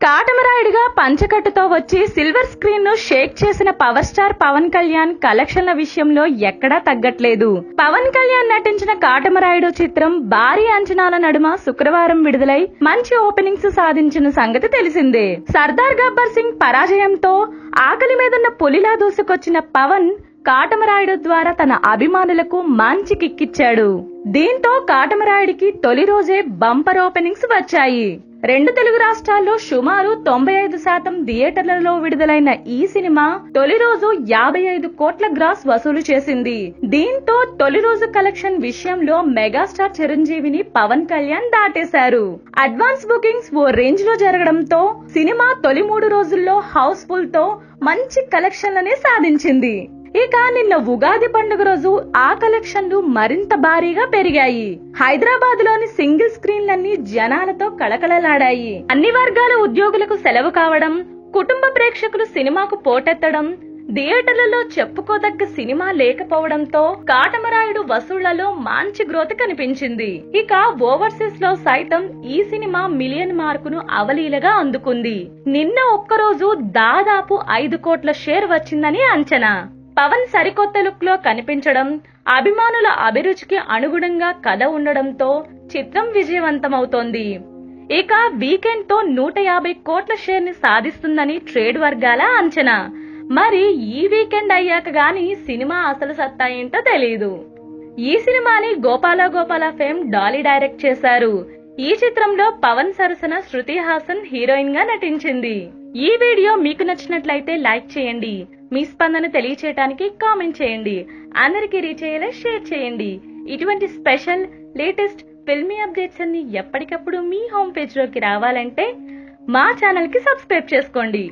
కాటమరాయుడిగా పంచకట్టుతో వచ్చి సిల్వర్ స్క్రీన్ను షేక్ చేసిన పవర్ స్టార్ పవన్ కళ్యాణ్ కలెక్షన్ల విషయంలో ఎక్కడా తగ్గట్లేదు. పవన్ కళ్యాణ్ నటించిన కాటమరాయుడు చిత్రం భారీ అంచనాల నడుమ శుక్రవారం విడుదలై మంచి ఓపెనింగ్స్ సాధించిన సంగతి తెలిసిందే. సర్దార్ గబ్బర్ సింగ్ పరాజయంతో ఆకలి మీదున్న పులిలా దూసుకొచ్చిన పవన్ కాటమరాయుడు ద్వారా తన అభిమానులకు మంచి కిక్కిచ్చాడు. దీంతో కాటమరాయుడికి తొలి రోజే బంపర్ ఓపెనింగ్స్ వచ్చాయి. రెండు తెలుగు రాష్ట్రాల్లో సుమారు తొంభై ఐదు శాతం థియేటర్లలో విడుదలైన ఈ సినిమా తొలి రోజు యాభై ఐదు కోట్ల గ్రాస్ వసూలు చేసింది. దీంతో తొలి రోజు కలెక్షన్ విషయంలో మెగాస్టార్ చిరంజీవిని పవన్ కళ్యాణ్ దాటేశారు. అడ్వాన్స్ బుకింగ్స్ ఓ రేంజ్లో జరగడంతో సినిమా తొలి మూడు రోజుల్లో హౌస్ఫుల్తో మంచి కలెక్షన్లనే సాధించింది. ఇక నిన్న ఉగాది పండుగ రోజు ఆ కలెక్షన్లు మరింత భారీగా పెరిగాయి. హైదరాబాద్లోని సింగిల్ స్క్రీన్లన్నీ జనాలతో కళకళలాడాయి. అన్ని వర్గాల ఉద్యోగులకు సెలవు కావడం కుటుంబ ప్రేక్షకులు సినిమాకు పోటెత్తడం థియేటర్లలో చెప్పుకోదగ్గ సినిమా లేకపోవడంతో కాటమరాయుడు వసూళ్ళలో మంచి గ్రోత్ కనిపించింది. ఇక ఓవర్సీస్లో సైతం ఈ సినిమా మిలియన్ మార్కును అవలీలగా అందుకుంది. నిన్న ఒక్కరోజు దాదాపు ఐదు కోట్ల షేర్ వచ్చిందని అంచనా. పవన్ సరికొత్త లుక్లో కనిపించడం అభిమానుల అభిరుచికి అనుగుణంగా కథ ఉండడంతో చిత్రం విజయవంతమవుతోంది. ఇక వీకెండ్తో నూట యాభై కోట్ల షేర్ని సాధిస్తుందని ట్రేడ్ వర్గాల అంచనా. మరి ఈ వీకెండ్ అయ్యాక గాని సినిమా అసలు సత్తా ఏంటో తెలియదు ఈ సినిమాని గోపాల గోపాల ఫేమ్ డాలీ డైరెక్ట్ చేశారు. ఈ చిత్రంలో పవన్ సరసన శృతి హాసన్ హీరోయిన్గా నటించింది. ఈ వీడియో మీకు నచ్చినట్లయితే లైక్ చేయండి. మీ స్పందన తెలియచేయటానికి కామెంట్ చేయండి. అందరికీ రీచ్ అయ్యేలా షేర్ చేయండి. ఇటువంటి స్పెషల్ లేటెస్ట్ ఫిల్మీ అప్డేట్స్ అన్ని ఎప్పటికప్పుడు మీ హోమ్ పేజ్లోకి రావాలంటే మా ఛానల్కి సబ్స్క్రైబ్ చేసుకోండి.